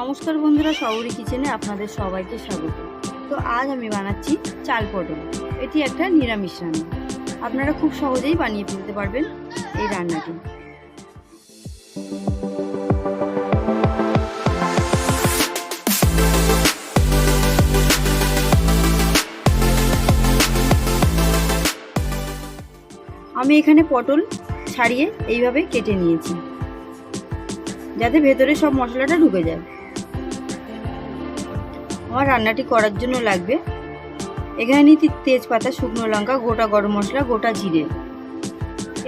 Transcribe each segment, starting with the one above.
নমস্কার বন্ধুরা শহরি কিচেনে আপনাদের সবাইকে স্বাগত। তো আজ আমি বানাচ্ছি চাল পটল। এটি একটা নিরামিষ রান্না। আপনারা খুব সহজেই বানিয়ে ফেলতে পারবেন এই রান্নাটি। আমি এখানে পটল ছাড়িয়ে এইভাবে কেটে নিয়েছি, যাতে ভেতরে সব মশলাটা ঢুকে যায়। আমার রান্নাটি করার জন্য লাগবে। এখানে নিয়েছি তেজপাতা, শুকনো লঙ্কা, গোটা গরম মশলা, গোটা জিরে।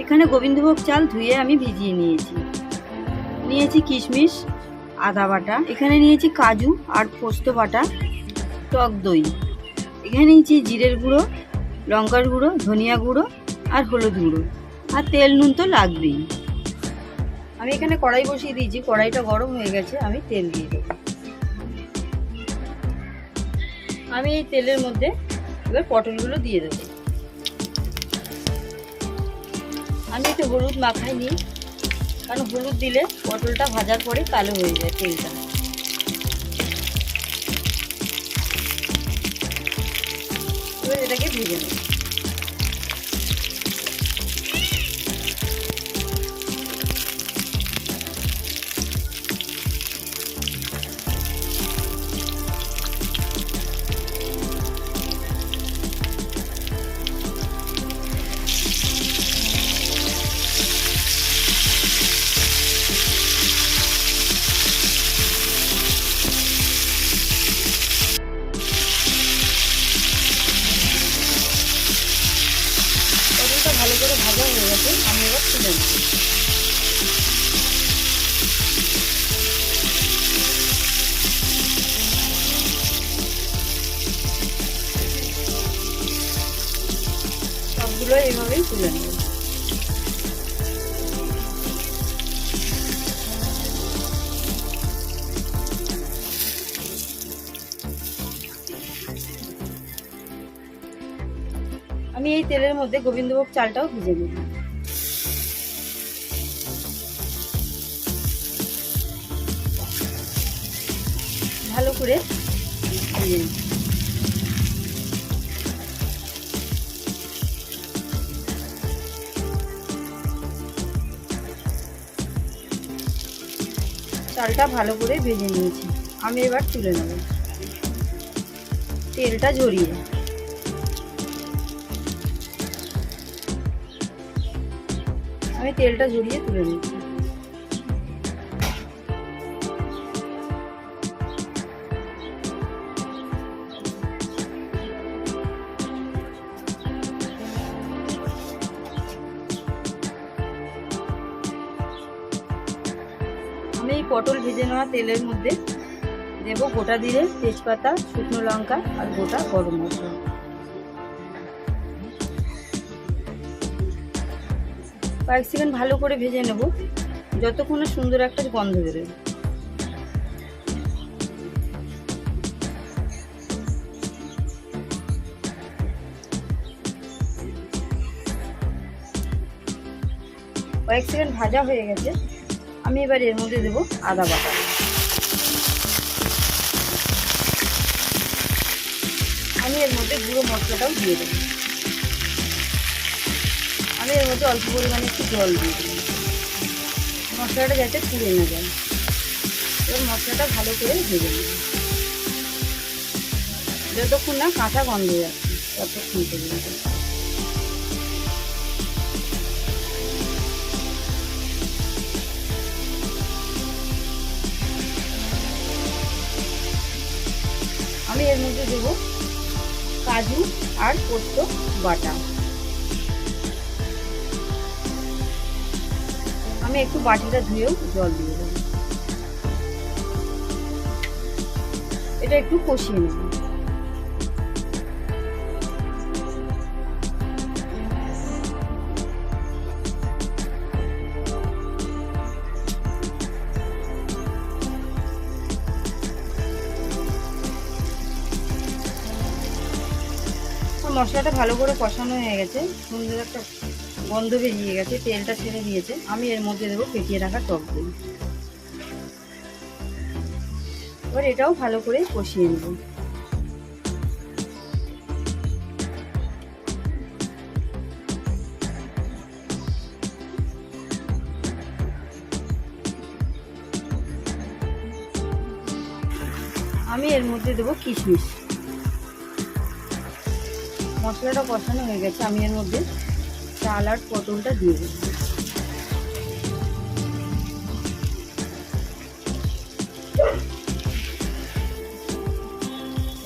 এখানে গোবিন্দভোগ চাল ধুয়ে আমি ভিজিয়ে নিয়েছি। নিয়েছি কিশমিশ, আদা বাটা। এখানে নিয়েছি কাজু আর পোস্ত বাটা, টক দই। এখানে নিয়েছি জিরের গুঁড়ো, লঙ্কার গুঁড়ো, ধনিয়া গুঁড়ো আর হলুদ গুঁড়ো। আর তেল নুন তো লাগবেই। আমি এখানে কড়াই বসিয়ে দিয়েছি, কড়াইটা গরম হয়ে গেছে, আমি তেল দিয়ে দেবো। আমি এই তেলের মধ্যে এবার পটলগুলো দিয়ে দেবো। আমি একটু হলুদ মাখাই নিই কারণ হলুদ দিলে পটলটা ভাজার পরে কালো হয়ে যায় তেলটা। এবার এটাকে ভেজে নেব। নেব সবগুলো এইভাবেই তুলে নেব। আমি এই তেলের মধ্যে গোবিন্দভোগ চালটাও ভিজে নেব। ভালো করে চালটা ভালো করে ভেজে নিয়েছি। আমি এবার তুলে নেব। তেলটা ঝরিয়ে। আমি তেলটা ঝরিয়ে তুলে নিচ্ছি। আমি এই পটল ভেজে নেওয়া তেলের মধ্যে দেব গোটা জিরে, তেজপাতা, শুকনো লঙ্কা আর গোটা গরম মশলা। কয়েক সেকেন্ড ভালো করে ভেজে নেব, যতক্ষণে সুন্দর একটা গন্ধ বেরোয়। কয়েক সেকেন্ড ভাজা হয়ে গেছে। আমি এবার এর মধ্যে দেবো আদা বাটা। আমি এর মধ্যে গুঁড়ো মশলাটাও দিয়ে দেবো। আমি এর মধ্যে অল্প পরিমাণে একটু জল দিয়ে দিলাম মশলাটা যাতে পুড়ে না যায়। এবার মশলাটা ভালো করে ভেজে নেব। যতক্ষণ না কাঁচা গন্ধ যাচ্ছে, ততক্ষণ পর্যন্ত। এর মধ্যে দেবো কাজু আর পোস্ত বাটা। আমি একটু বাটিটা ধুয়েও জল দিয়ে দেবো। এটা একটু কষিয়ে নেব। মশলাটা ভালো করে কষানো হয়ে গেছে। সুন্দর একটা গন্ধ বেরিয়ে গেছে, তেলটা ছেড়ে দিয়েছে। আমি এর মধ্যে দেবো ফেটিয়ে রাখা টক দই। এবার এটাও ভালো করে কষিয়ে নেব। আমি এর মধ্যে দেবো কিশমিশ। মশলাটা কষানো হয়ে গেছে, আমি এর মধ্যে চাল আর পটলটা দিয়ে দিচ্ছি।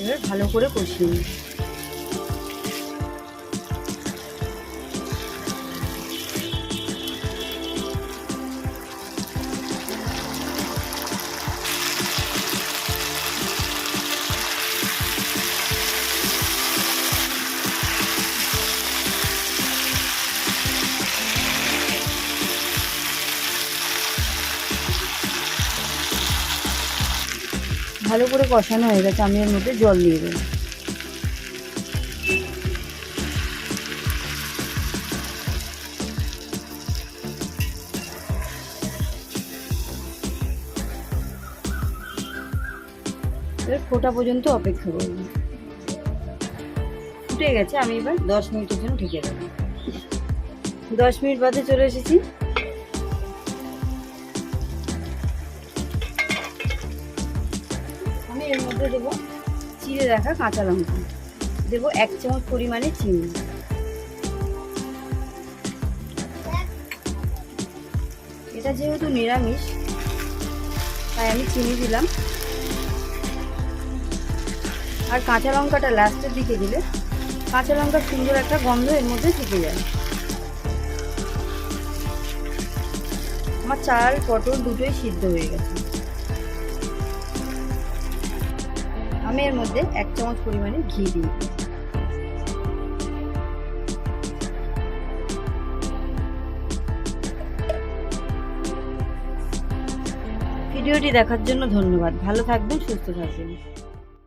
এবার ভালো করে কষিয়ে নিই ভালো করে কষানো হয়ে গেছে, আমি এর মধ্যে জল দিয়ে দেবো। এবার ফোটা পর্যন্ত অপেক্ষা করব। ফুটে গেছে, আমি এবার দশ মিনিটের জন্য ঢেকে দেবো। দশ মিনিট বাদে চলে এসেছি। দেবো চিড়ে রাখা কাঁচা লঙ্কা। দেবো এক চামচ পরিমাণে চিনি। এটা যেহেতু নিরামিষ, তাই আমি চিনি দিলাম। আর কাঁচা লঙ্কাটা লাস্টের দিকে দিলে কাঁচা লঙ্কার সুন্দর একটা গন্ধ এর মধ্যে থেকে যায়। আমার চাল, পটল দুটোই সিদ্ধ হয়ে গেছে। আমি এর মধ্যে এক চামচ পরিমাণে ঘি দিয়ে দিচ্ছি। ভিডিওটি দেখার জন্য ধন্যবাদ। ভালো থাকবেন, সুস্থ থাকবেন।